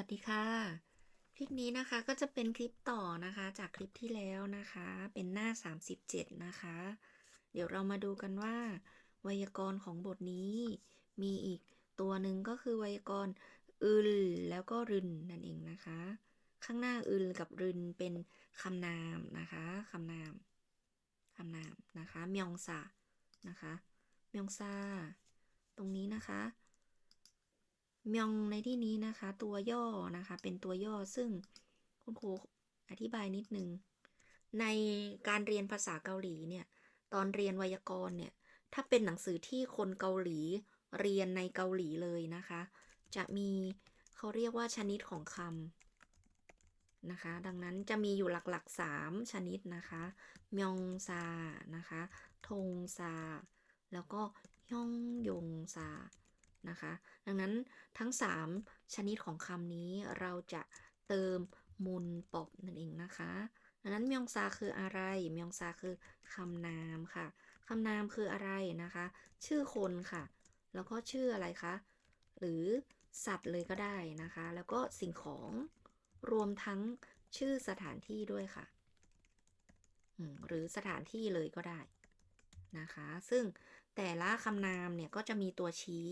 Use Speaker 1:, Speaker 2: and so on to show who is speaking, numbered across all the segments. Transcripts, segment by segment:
Speaker 1: วัสดีค่ะ คลิปนี้นะคะก็จะเป็นคลิปต่อนะคะ จากคลิปที่แล้วนะคะ เป็นหน้า 37 นะคะ เดี๋ยวเรามาดูกันว่า ไวยากรณ์ของบทนี้ มีอีกตัวหนึ่งก็คือไวยากรณ์อึลแล้วก็รึนนั่นเองนะคะ ข้างหน้าอึลกับรึนเป็นคำนามนะคะคำนามคำนามนะคะมยองซานะคะมยองซาตรงนี้นะคะ มยองในที่นี้นะคะ ตัวย่อนะคะ เป็นตัวย่อซึ่งคุณครูอธิบายนิดนึง ในการเรียนภาษาเกาหลีเนี่ย ตอนเรียนไวยากรณ์เนี่ย ถ้าเป็นหนังสือที่คนเกาหลีเรียนในเกาหลีเลยนะคะ จะมีเขาเรียกว่าชนิดของคำนะคะ ดังนั้นจะมีอยู่หลักๆ 3 ชนิดนะคะมยองซานะคะ ทงซา แล้วก็ย่องยงซา นะคะ ดังนั้นทั้ง 3 ชนิดของคำนี้เราจะเติมมุนปอบนั่นเองนะคะดังนั้นมยองซาคืออะไรมยองซาคือคำนามค่ะคำนามคืออะไรนะคะ ชื่อคนค่ะ แล้วก็ชื่ออะไรคะ หรือสัตว์เลยก็ได้นะคะ แล้วก็สิ่งของรวมทั้งชื่อสถานที่ด้วยค่ะ หรือสถานที่เลยก็ได้นะคะ ซึ่งแต่ละคำนามเนี่ยก็จะมีตัวชี้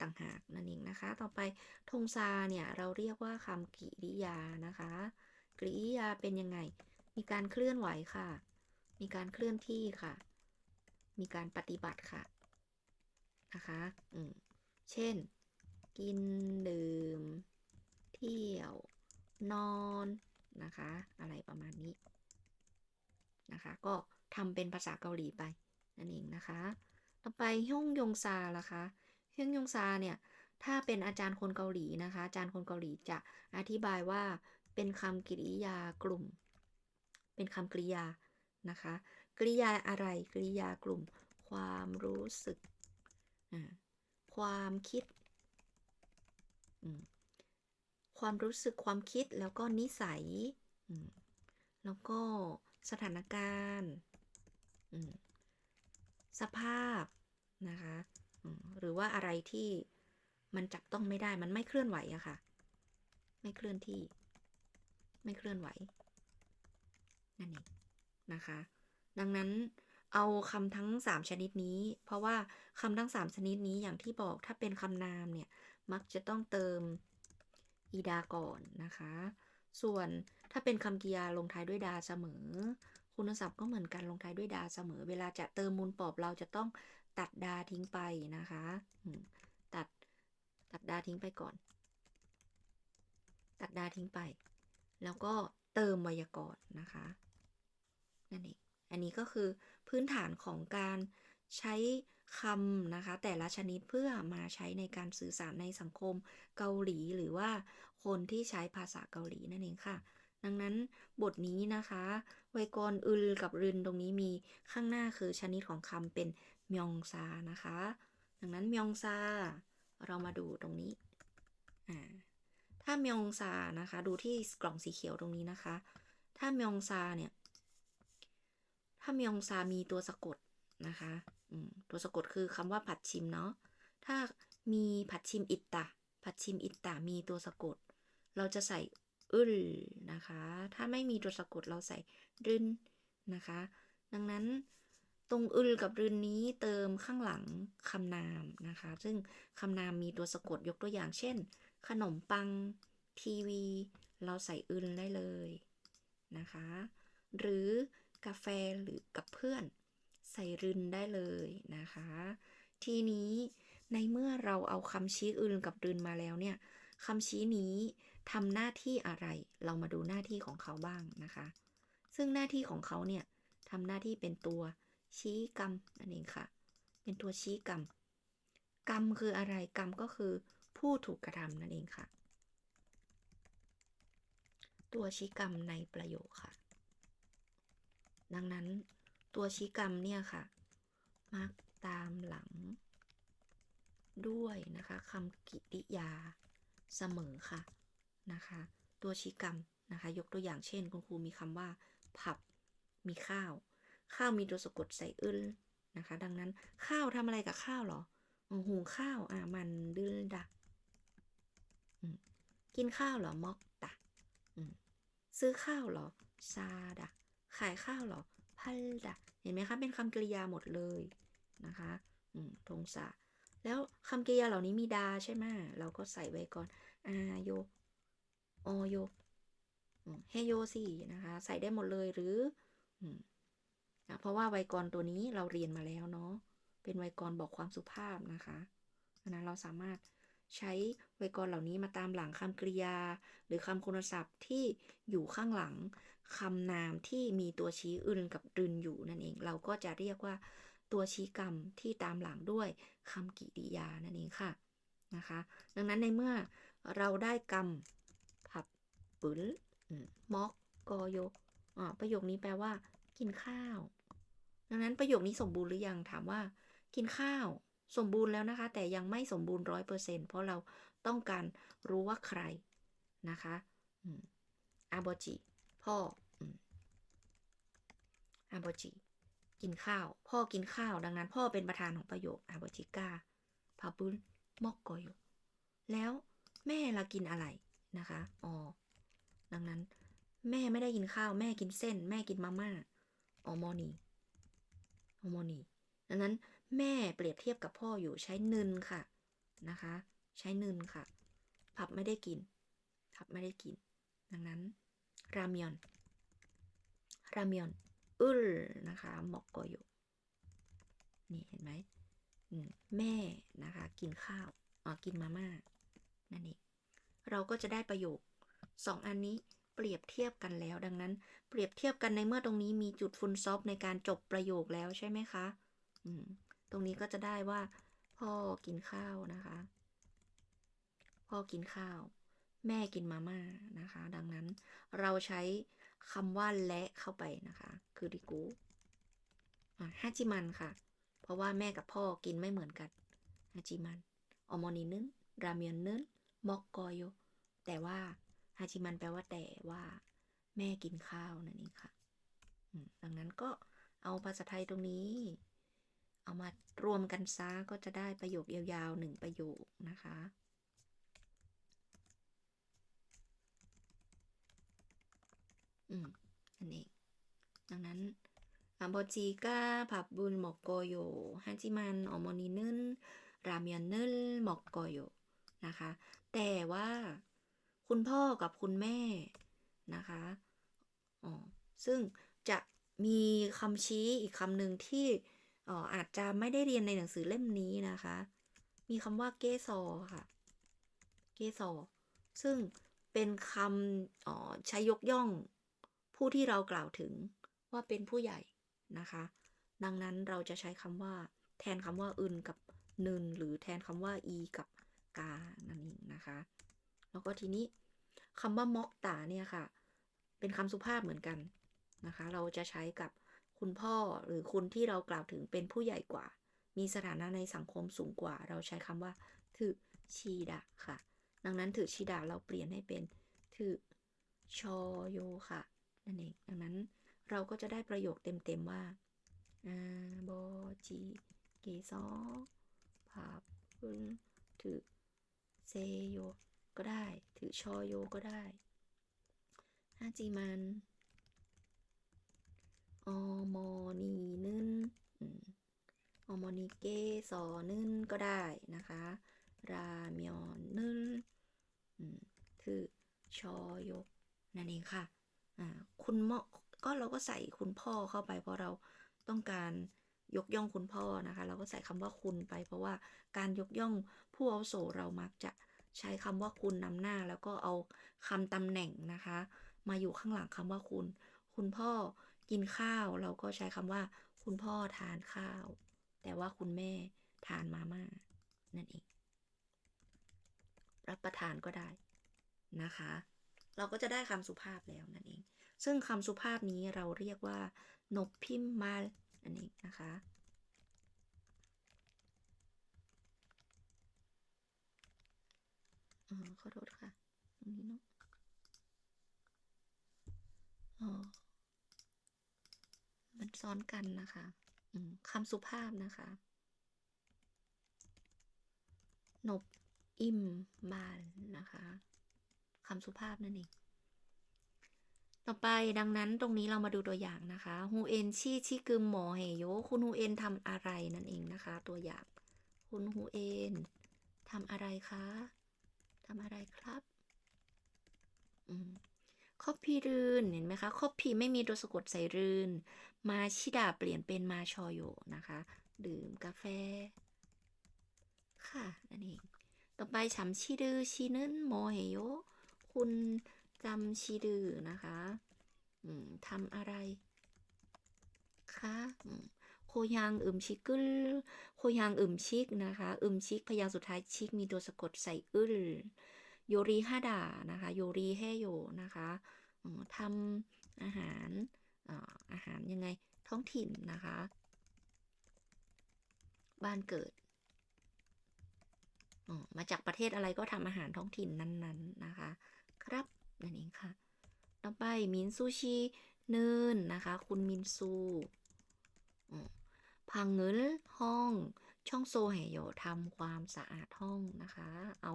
Speaker 1: ต่างหากนั่นเองนะคะ ต่อไปธงซาเนี่ยเราเรียกว่าคำกริยานะคะ กริยาเป็นยังไง มีการเคลื่อนไหวค่ะ มีการเคลื่อนที่ค่ะ มีการปฏิบัติค่ะนะคะอืมเช่น กินดื่ม เที่ยว นอนนะคะ อะไรประมาณนี้นะคะ ก็ทำเป็นภาษาเกาหลีไปนั่นเองนะคะ ต่อไปฮ่องยงซาล่ะคะ เฮ่องยงซาเนี่ยถ้าเป็นอาจารย์คนเกาหลีนะคะ อาจารย์คนเกาหลีจะอธิบายว่าเป็นคำกริยากลุ่ม เป็นคำกริยานะคะ กริยาอะไรกริยากลุ่ม ความรู้สึก ความคิด ความรู้สึกความคิดแล้วก็นิสัย แล้วก็สถานการณ์ สภาพนะคะ หรือว่าอะไรที่มันจับต้องไม่ได้มันไม่เคลื่อนไหวอะค่ะ ไม่เคลื่อนที่ ไม่เคลื่อนไหว นั่นเองนะคะ ดังนั้นเอาคำทั้ง 3 ชนิดนี้ เพราะว่าคำทั้ง 3 ชนิดนี้อย่างที่บอกถ้าเป็นคำนามเนี่ย มักจะต้องเติมอีดาก่อนนะคะ ส่วนถ้าเป็นคำกริยาลงท้ายด้วยดาเสมอ คุณศัพท์ก็เหมือนกันลงท้ายด้วยดาเสมอ เวลาจะเติมมูลปอบเราจะต้อง ตัดดาทิ้งไปนะคะตัดตัดดาทิ้งไปก่อน ตัดดาทิ้งไป แล้วก็เติมไวยากรณ์นะคะนั่นเองอันนี้ก็คือพื้นฐานของการใช้คำนะคะ แต่ละชนิดเพื่อมาใช้ในการสื่อสารในสังคมเกาหลีหรือว่าคนที่ใช้ภาษาเกาหลีนั่นเองค่ะ ดังนั้นบทนี้นะคะ ไวยากรณ์อึลกับรึนตรงนี้มีข้างหน้าคือชนิดของคำเป็น มยองซานะคะ ดังนั้นมยองซาเรามาดูตรงนี้อ่าถ้ามยองซานะคะ ดูที่กล่องสีเขียวตรงนี้นะคะ ถ้ามยองซาเนี่ย ถ้ามยองซามีตัวสะกดนะคะตัวสะกดคือคำว่าผัดชิมเนาะ ถ้ามีผัดชิมอิตตะผัดชิมอิตตะมีตัวสะกด เราจะใส่อึลนะคะ ถ้าไม่มีตัวสะกดเราใส่รึนนะคะ ดังนั้น ตรงอึลกับรึนนี้เติมข้างหลังคำนามนะคะ ซึ่งคำนามมีตัวสะกดยกตัวอย่าง เช่น ขนมปัง ทีวี เราใส่อึลได้เลยนะคะ หรือกาแฟหรือกับเพื่อน ใส่รึนได้เลยนะคะ ทีนี้ในเมื่อเราเอาคำชี้อึนกับรึนมาแล้วเนี่ยคำชี้นี้ทำหน้าที่อะไร เรามาดูหน้าที่ของเขาบ้างนะคะ ซึ่งหน้าที่ของเขาเนี่ยทำหน้าที่เป็นตัว ชี้กรรมนั่นเองค่ะ เป็นตัวชี้กรรม กรรมคืออะไรกรรมก็คือผู้ถูกกระทำนั่นเองค่ะ ตัวชี้กรรมในประโยคค่ะ ดังนั้นตัวชี้กรรมเนี่ยค่ะ มักตามหลัง ด้วยนะคะคำกิริยาเสมอค่ะนะคะ ตัวชี้กรรมนะคะ ยกตัวอย่างเช่น คุณครูมีคำว่า ผับมีข้าว ข้าวมีตัวสะกดใส่อึลนะคะ ดังนั้นข้าวทำอะไรกับข้าวหรอหุงข้าวอะมันดื้อดะกินข้าวหรอมอกตะซื้อข้าวหรอซาดะขายข้าวหรอพัลดะเห็นไหมคะเป็นคำกริยาหมดเลยนะคะอืมทงสะแล้วคำกริยาเหล่านี้มีดาใช่ไหมเราก็ใส่ไว้ก่อนอาโยออโยเฮโยสินะคะ ใส่ได้หมดเลยหรือ อืมอะเพราะว่าไวยากรณ์ตัวนี้เราเรียนมาแล้วเนาะเป็นไวยากรณ์บอกความสุภาพนะคะดังนั้นเราสามารถใช้ไวยากรณ์เหล่านี้มาตามหลังคำกริยา หรือคำคุณศัพท์ที่อยู่ข้างหลังคำนามที่มีตัวชี้อึนกับรึนอยู่นั่นเอง เราก็จะเรียกว่าตัวชี้กรรมที่ตามหลังด้วยคำกิริยานั่นเองค่ะนะคะ ดังนั้นในเมื่อเราได้กรรมผับปุลอืมมอกกอโยอ่าประโยคนี้แปลว่า กินข้าว ดังนั้นประโยคนี้สมบูรณ์หรือยังถามว่า กินข้าว สมบูรณ์แล้วนะคะ แต่ยังไม่สมบูรณ์ร้อยเปอร์เซ็นเพราะเราต้องการรู้ว่าใครนะคะอืมอาโบจิพ่ออืมอาโบจิกินข้าว พ่อกินข้าว ดังนั้น พ่อเป็นประธานของประโยคอาโบจิก้าพาบุนมอกโกโยแล้วแม่ละกินอะไรนะคะอ๋อดังนั้น แม่ไม่ได้กินข้าว แม่กินเส้น แม่กินมาม่า ออมอนีอมอนีดังนั้นแม่เปรียบเทียบกับพ่ออยู่ใช้นึนค่ะนะคะ ใช้นึนค่ะ ผับไม่ได้กิน ผับไม่ได้กิน ดังนั้น รามยอน รามยอนอึลนะคะหมอกโกโยนี่เห็นไหมอืมแม่นะคะ กินข้าวอ๋อกินมาม่านั่นเองเราก็จะได้ประโยคสองอันนี้ เปรียบเทียบกันแล้ว ดังนั้น เปรียบเทียบกันในเมื่อตรงนี้มีจุดฟุนซอฟในการจบประโยคแล้วใช่ไหมคะอืมตรงนี้ก็จะได้ว่า พ่อกินข้าวนะคะ พ่อกินข้าว แม่กินมาม่านะคะ ดังนั้นเราใช้คำว่าและเข้าไปนะคะ คือดิกูอะฮาจิมันค่ะ เพราะว่าแม่กับพ่อกินไม่เหมือนกันฮาจิมันออมอนินึนรามยอนนึนมอกกอโยแต่ว่า ฮาจิมันแปลว่าแต่ว่า แม่กินข้าวนั่นเองค่ะดังนั้นก็เอาภาษาไทยตรงนี้ เอามารวมกันซะก็จะได้ประโยคยาวๆหนึ่งประโยคนะคะอืมนั่นเอง ดังนั้นอัมโบจีก้าผับบุญหมอกโกโยฮาจิมันออมอนินึนรามยอนนึนหมอกโกโยนะคะ แต่ว่า คุณพ่อกับคุณแม่นะคะอ๋อซึ่งจะมีคำชี้อีกคำหนึ่งที่อ๋ออาจจะไม่ได้เรียนในหนังสือเล่มนี้นะคะ มีคำว่าเกซอค่ะ เกซอ ซึ่งเป็นคำอ๋อใช้ยกย่องผู้ที่เรากล่าวถึงว่าเป็นผู้ใหญ่นะคะ ดังนั้นเราจะใช้คำว่า แทนคำว่าอึนกับนึนหรือแทนคำว่าอีกับกานั่นเองนะคะ แล้วก็ทีนี้ คำว่ามอกตาเนี่ยค่ะ เป็นคำสุภาพเหมือนกันนะคะ เราจะใช้กับคุณพ่อหรือคุณที่เรากล่าวถึงเป็นผู้ใหญ่กว่า มีสถานะในสังคมสูงกว่า เราใช้คำว่าถือชีดะค่ะ ดังนั้นถือชีดะเราเปลี่ยนให้เป็นถือชอโยค่ะนั่นเองดังนั้นเราก็จะได้ประโยคเต็มๆว่าอาโบจีเกซอผาพึนถือเซโย ก็ได้ ถือชอโยก็ได้ฮาจิมันออมอนีนึนอมออมนีเกสอนึนก็ได้นะคะ ราเมียนนึนถือชอโยนั่นเองค่ะอ่าคุณหมอก็เราก็ใส่คุณพ่อเข้าไปเพราะเราต้องการยกย่องคุณพ่อนะคะ เราก็ใส่คำว่าคุณไปเพราะว่าการยกย่องผู้อาวุโสเรามักจะ ใช้คำว่าคุณนำหน้า แล้วก็เอาคำตำแหน่งนะคะ มาอยู่ข้างหลังคำว่าคุณ คุณพ่อกินข้าว เราก็ใช้คำว่า คุณพ่อทานข้าว แต่ว่าคุณแม่ทานมาม่านั่นเอง รับประทานก็ได้นะคะ เราก็จะได้คำสุภาพแล้วนั่นเอง ซึ่งคำสุภาพนี้เราเรียกว่านบพิมมานั่นเองนะคะ อ๋อขอโทษค่ะ ตรงนี้เนาะอ๋อมันซ้อนกันนะคะคำสุภาพนะคะ นบอิมมาลนะคะคำสุภาพนั่นเอง ต่อไปดังนั้นตรงนี้เรามาดูตัวอย่างนะคะฮูเอ็นชีชิกึมหมอเฮโย คุณฮูเอ็นทำอะไรนั่นเองนะคะ ตัวอย่าง คุณฮูเอ็นทำอะไรคะ ทำอะไรครับอืมคอพีรืนเห็นไหมคะคอพีไม่มีตัวสะกดใส่รืน มาชิดาเปลี่ยนเป็นมาชอโยนะคะ ดื่มกาแฟ ค่ะนั่นเองต่อไปฉำชีดือชีนึนโมเฮโยคุณจำชีดือนะคะอืมทำอะไรคะ โคยังอึมชิกึลโคยังอึมชิกนะคะอึมชิกพยางสุดท้ายชิกมีตัวสะกดใส่อึลโยริฮาดานะคะโยริเฮโยนะคะทำอาหารอาหารยังไงท้องถิ่นนะคะ บ้านเกิดมาจากประเทศอะไรก็ทำอาหารท้องถิ่นนั้นๆนะคะ ครับนั่นเองค่ะ ต่อไปมินซูชิเนินนะคะ คุณมินซูอ พังเงินห้องช่องโซแหโยทำความสะอาดห้องนะคะ เอา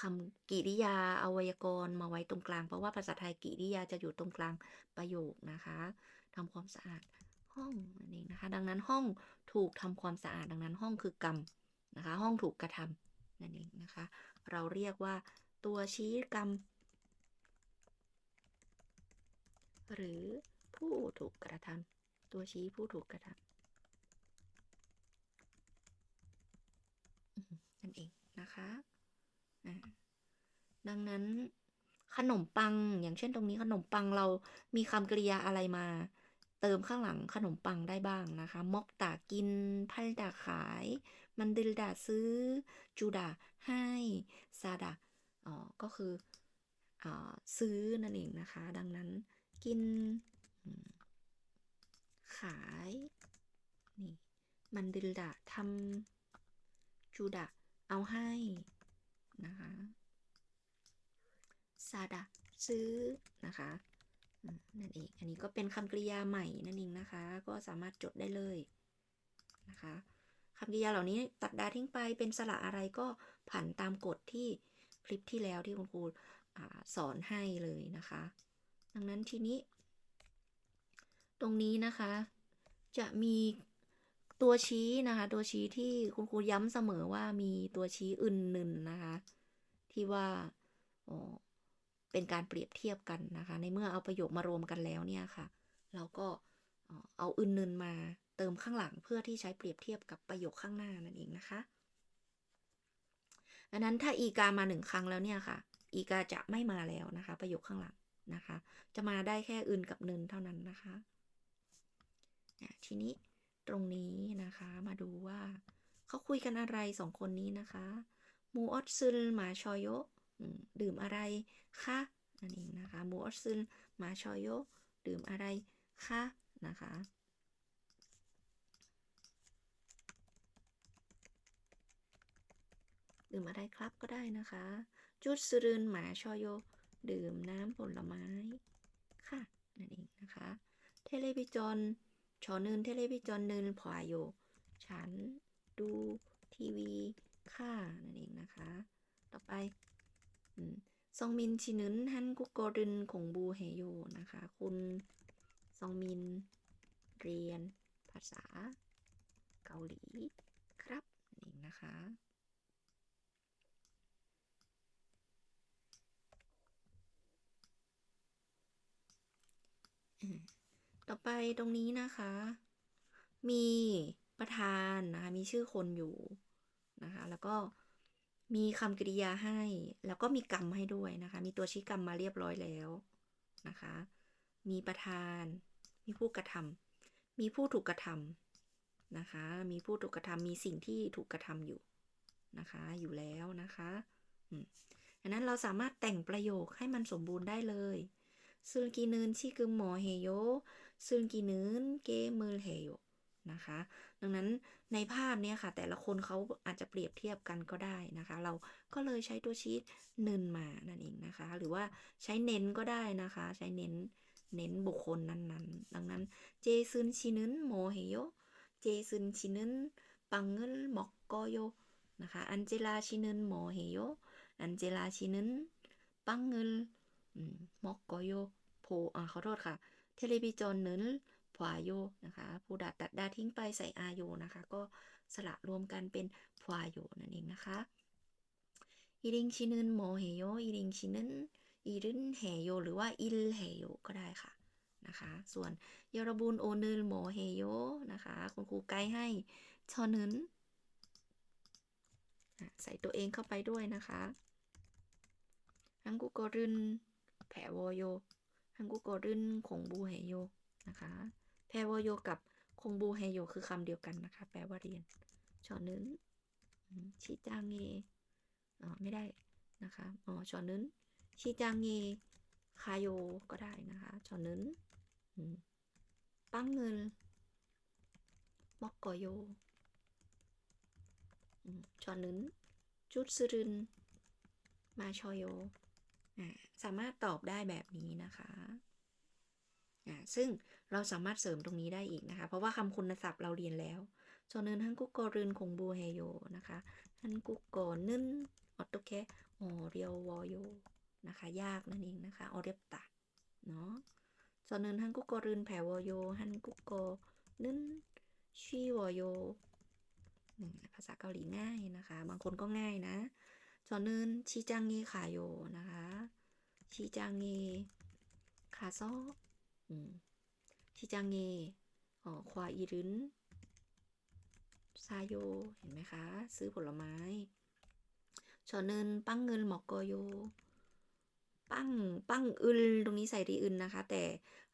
Speaker 1: คำกิริยาอาไวยกรมาไว้ตรงกลาง เพราะว่าภาษาไทยกิริยาจะอยู่ตรงกลางประโยคนะคะทำความสะอาดห้องนั่นเองนะคะ ดังนั้นห้องถูกทำความสะอาดดังนั้นห้องคือกรรมนะคะ ห้องถูกกระทำนั่นเองนะคะ เราเรียกว่าตัวชี้กรรม หรือผู้ถูกกระทำตัวชี้ผู้ถูกกระทำอืม นั่นเองนะคะดังนั้นขนมปังอย่างเช่นตรงนี้ขนมปังเรามีคำกริยาอะไรมา เติมข้างหลังขนมปังได้บ้างนะคะ มอกตากินพัลดาขาย มันดิลดาซื้อ จูดาให้ซาดาอ๋อก็คืออซื้อนั่นเองนะคะ ดังนั้นกิน ขาย นี่ มันดิลดาทำจูดา เอาให้นะคะซาดาซื้อนะคะนั่นเอง อันนี้ก็เป็นคำกริยาใหม่นั่นเองนะคะ ก็สามารถจดได้เลยนะคะคำกริยาเหล่านี้ตัดดาทิ้งไปเป็นสระอะไรก็ผันตามกฎที่คลิปที่แล้วที่คุณครูสอนให้เลยนะคะ ดังนั้นทีนี้ ตรงนี้นะคะจะมี ตัวชี้นะคะ ตัวชี้ที่คุณครูย้ำเสมอว่ามีตัวชี้อื่นหนึ่งนะคะ ที่ว่าอ๋อเป็นการเปรียบเทียบกันนะคะ ในเมื่อเอาประโยคมารวมกันแล้วเนี่ยค่ะ เราก็เอาอื่นหนึ่งมาเติมข้างหลังเพื่อที่ใช้เปรียบเทียบกับประโยคข้างหน้านั่นเองนะคะดังนั้นถ้าอีกามาหนึ่งครั้งแล้วเนี่ยค่ะ อีกาจะไม่มาแล้วนะคะ ประโยคข้างหลังนะคะ จะมาได้แค่อื่นกับนึนเท่านั้นนะคะทีนี้ ตรงนี้นะคะ มาดูว่าเขาคุยกันอะไรสองคนนี้นะคะมูออซึลหมาชอยโยดื่มอะไรคะนั่นเองนะคะมูออซึลหมาชอยโยดื่มอะไรคะนะคะดื่มอะไรครับก็ได้นะคะ จุดสรุนหมาชอยโย ดื่มน้ำผลไม้ ค่ะ นั่นเองนะคะ เทเลวิจอน ชอนึนเทเลวิจอนนึนพอโยฉันดูทีวีค่ะ นั่นเองนะคะ ต่อไปซองมินชินึนฮันกุกกอรินของบูเฮโยนะคะ คุณซองมินเรียนภาษาเกาหลีครับนั่นเองนะคะ ต่อไปตรงนี้นะคะ มีประธานนะคะมีชื่อคนอยู่นะคะ แล้วก็มีคำกริยาให้ แล้วก็มีกรรมให้ด้วยนะคะ มีตัวชี้กรรมมาเรียบร้อยแล้วนะคะ มีประธาน มีผู้กระทำมีผู้ถูกกระทำนะคะ มีผู้ถูกกระทำมีสิ่งที่ถูกกระทำอยู่นะคะ อยู่แล้วนะคะอืมดังนั้นเราสามารถแต่งประโยคให้มันสมบูรณ์ได้เลยซึนกีนึนชิกึมหมอเฮโย ซึนกีนึนเกมือเฮโยนะคะ ดังนั้นในภาพเนี้ยค่ะ แต่ละคนเขาอาจจะเปรียบเทียบกันก็ได้นะคะ เราก็เลยใช้ตัวชี้นึนมานั่นเองนะคะ หรือว่าใช้เน้นก็ได้นะคะ ใช้เน้นเน้นบุคคลนั้นๆ ดังนั้นเจซึนชินึนโมเฮโยเจซึนชินึนปังเงิลมอกโกโยนะคะอันเจลาชินึนโมเฮโยอันเจลาชินึนปังเงินมอกโกโยโพอ่าขอโทษค่ะ เทเลบิจอนเนินพวาโยนะคะผู้ดัดตัดดาทิ้งไปใส่อาโยนะคะ ก็สละรวมกันเป็นพวาโยนั่นเองนะคะอีริงชินึนโมเฮโยอีริงชินึนอีรินเฮโยหรือว่าอิลเฮโยก็ได้ค่ะนะคะ ส่วนยอรบุนโอนึนโมเฮโยนะคะ คุณครูไกด์ให้ชอนึนใส่ตัวเองเข้าไปด้วยนะคะฮังกุกรึนแผวโย ฮังกุโกรึนคงบูเฮโยนะคะแพรวโยกับคงบูเฮโยคือคำเดียวกันนะคะ แปลว่าเรียนชอนึนชิจางเงอ๋อไม่ได้นะคะอ๋อชอนึนชิจางเงคาโยก็ได้นะคะชอนึนปังเงินมอกกอโยชอนึนจุดซึรึนมาชอโย สามารถตอบได้แบบนี้นะคะซึ่งเราสามารถเสริมตรงนี้ได้อีกนะคะ เพราะว่าคำคุณศัพท์เราเรียนแล้วจนเนินฮันกุกกอรึนคงบูเฮโยนะคะฮันกุกกอนึนออตโตแคออเรียววอโยนะคะ ยากนั่นเองนะคะออเรียบตะเนาะจนเนินฮันกุกกอรึนแผ่วอโยฮันกุกกอนึนชีวอโยภาษาเกาหลีง่ายนะคะ บางคนก็ง่ายนะ 저는 시장에 가요.นะคะ 시장에 가서 음, 시장에 어, 과일은 사요. เห็นไหมคะ ซื้อผลไม้ 저는 빵을 먹어요. ปั้งปั้งอึนตรงนี้ใส่รีอึนนะคะ แต่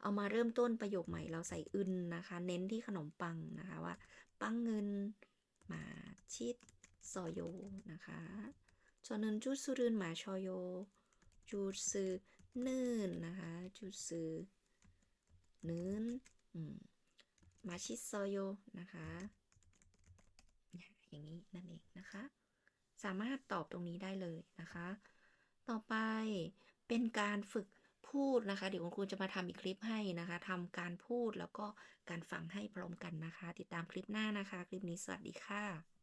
Speaker 1: เอามาเริ่มต้นประโยคใหม่เราใส่อึนนะคะ เน้นที่ขนมปังนะคะว่า ปั้งเงินมาชิดซอโยนะคะ 저는 주스를 마셔요. 주스는 นะคะ 주스는 음, 맛있어요 นะคะเนี่ยอย่างนี้นั่นเองนะคะ สามารถตอบตรงนี้ได้เลยนะคะ ต่อไปเป็นการฝึกพูดนะคะ เดี๋ยวคุณครูจะมาทำอีกคลิปให้นะคะทำการพูดแล้วก็การฟังให้พร้อมกันนะคะ ติดตามคลิปหน้านะคะ คลิปนี้สวัสดีค่ะ